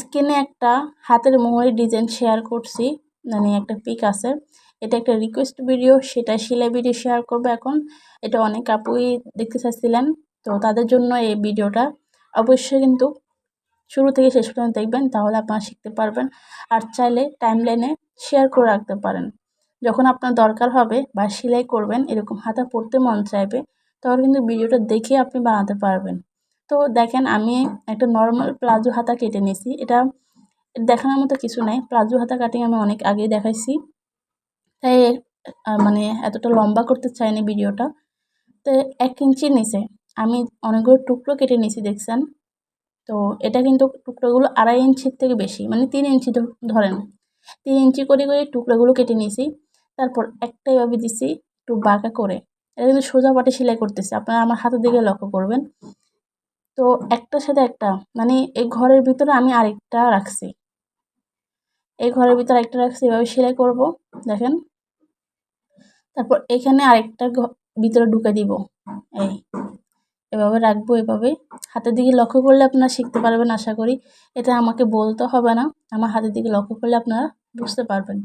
স্ক্রিনে একটা হাতের মোহরের ডিজাইন শেয়ার করছি মানে একটা পিক আছে। এটা একটা রিকোয়েস্ট ভিডিও সেটা সেলাই ভিডিও শেয়ার করব এখন। এটা অনেক আপুই দেখতে চাইছিলেন, তো তাদের জন্য এই ভিডিওটা অবশ্যই কিন্তু শুরু থেকে শেষ পর্যন্ত দেখবেন, তাহলে আপনারা শিখতে পারবেন। আর চাইলে টাইমলাইনে শেয়ার করে রাখতে পারেন। যখন আপনার দরকার হবে বা সেলাই করবেন, এরকম হাতা পড়তে মন চাইবে, তখন কিন্তু ভিডিওটা দেখে আপনি বানাতে পারবেন। তো দেখেন আমি একটা নর্মাল প্লাজো হাতা কেটে নিয়েছি। এটা দেখানোর মতো কিছু নাই। প্লাজো হাতা কাটিং আমি অনেক আগেই দেখাইছি। তাই মানে এতটা লম্বা করতে চাইনি ভিডিওটা। তো এক ইঞ্চি নিচে আমি অনেকগুলো টুকরো কেটে নিয়েছি, দেখছেন? তো এটা কিন্তু টুকরোগুলো আড়াই ইঞ্চির থেকে বেশি মানে তিন ইঞ্চি ধরেন। তিন ইঞ্চি করে করে টুকরোগুলো কেটে নিয়েছি। তারপর একটা এভাবে দিছি একটু বাঁকা করে। এটা কিন্তু সোজা পাটে সেলাই করতেছি। আপনারা আমার হাতের দিকে লক্ষ্য করবেন। তো একটার সাথে একটা মানে এই ঘরের ভিতরে আমি আরেকটা রাখছি। এই ঘরের ভিতরে একটা রাখছি, এভাবে সেলাই করব, দেখেন। তারপর এখানে আরেকটা ভিতরে ঢুকে দিব, এই। এভাবে রাখব, এভাবে। হাতের দিকে লক্ষ্য করলে আপনারা শিখতে পারবেন, আশা করি। এটা আমাকে বলতে হবে না, আমার হাতের দিকে লক্ষ্য করলে আপনারা বুঝতে পারবেন।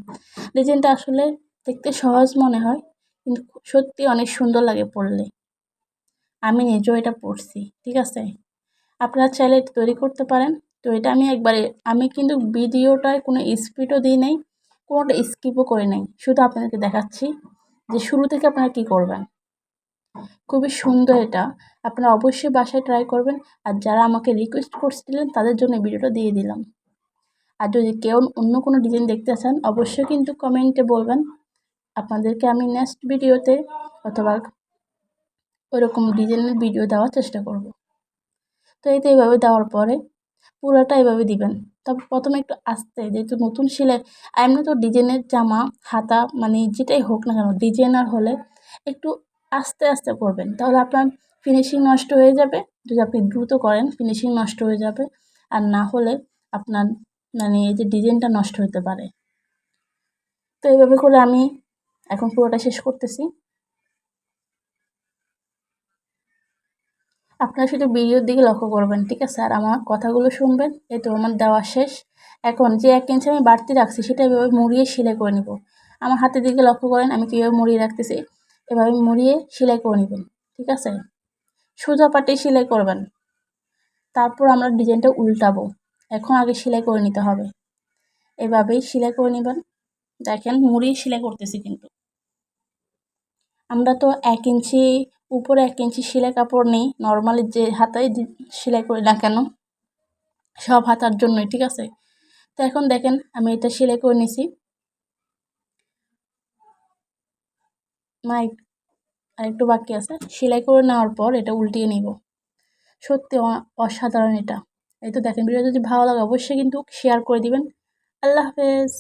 ডিজাইনটা আসলে দেখতে সহজ মনে হয়, কিন্তু সত্যি অনেক সুন্দর লাগে পড়লে। আমি নিজেও এটা পড়ছি, ঠিক আছে? আপনারা চাইলে তৈরি করতে পারেন। তো এটা আমি একবারে, আমি কিন্তু ভিডিওটায় কোনো স্পিডও দিই নাই, কোনোটা স্কিপও করে নাই। শুধু আপনাদেরকে দেখাচ্ছি যে শুরু থেকে আপনারা কী করবেন। খুবই সুন্দর এটা। আপনারা অবশ্যই বাসায় ট্রাই করবেন। আর যারা আমাকে রিকোয়েস্ট করছিলেন, তাদের জন্য ভিডিওটা দিয়ে দিলাম। আর যদি কেউ অন্য কোনো ডিজাইন দেখতে চান, অবশ্যই কিন্তু কমেন্টে বলবেন। আপনাদেরকে আমি নেক্সট ভিডিওতে অথবা ওরকম ডিজাইনের ভিডিও দেওয়ার চেষ্টা করব। তো এই তো এইভাবে দেওয়ার পরে পুরোটা এভাবে দিবেন। তবে প্রথমে একটু আস্তে, যেহেতু নতুন সেলাই এমনি তো ডিজাইনের জামা, হাতা মানে যেটাই হোক না কেন ডিজাইনার হলে একটু আস্তে আস্তে করবেন। তাহলে আপনার ফিনিশিং নষ্ট হয়ে যাবে। যদি আপনি দ্রুত করেন ফিনিশিং নষ্ট হয়ে যাবে। আর না হলে আপনার মানে এই যে ডিজাইনটা নষ্ট হতে পারে। তো এইভাবে করে আমি এখন পুরোটা শেষ করতেছি। আপনারা শুধু ভিডিওর দিকে লক্ষ্য করবেন, ঠিক আছে? আর আমার কথাগুলো শুনবেন, এই তো আমার দেওয়া শেষ। এখন যে এক ইঞ্চি আমি বাড়তি রাখছি, সেটা এভাবে মুড়িয়ে সেলাই করে নেব। আমার হাতের দিকে লক্ষ্য করেন, আমি কীভাবে মুড়িয়ে রাখতেছি? এভাবে মুড়িয়ে সেলাই করে নেবেন, ঠিক আছে? সোজা পাটে সেলাই করবেন। তারপর আমরা ডিজাইনটা উল্টাবো। এখন আগে সেলাই করে নিতে হবে। এভাবেই সেলাই করে নেবেন। দেখেন, মুড়িয়ে সেলাই করতেছি কিন্তু। আমরা তো এক ইঞ্চি উপরে এক ইঞ্চি সেলাই কাপড় নেই নর্মালি যে হাতায় সেলাই করি না কেন, সব হাতার জন্যই, ঠিক আছে? তো এখন দেখেন, আমি এটা সেলাই করে নিছি। মানে আরেকটু বাকি আছে। সেলাই করে নেওয়ার পর এটা উল্টিয়ে নিব। সত্যি অসাধারণ এটা। এই তো দেখেন ভিডিও যদি ভালো লাগে, অবশ্যই কিন্তু শেয়ার করে দিবেন। আল্লাহ হাফেজ।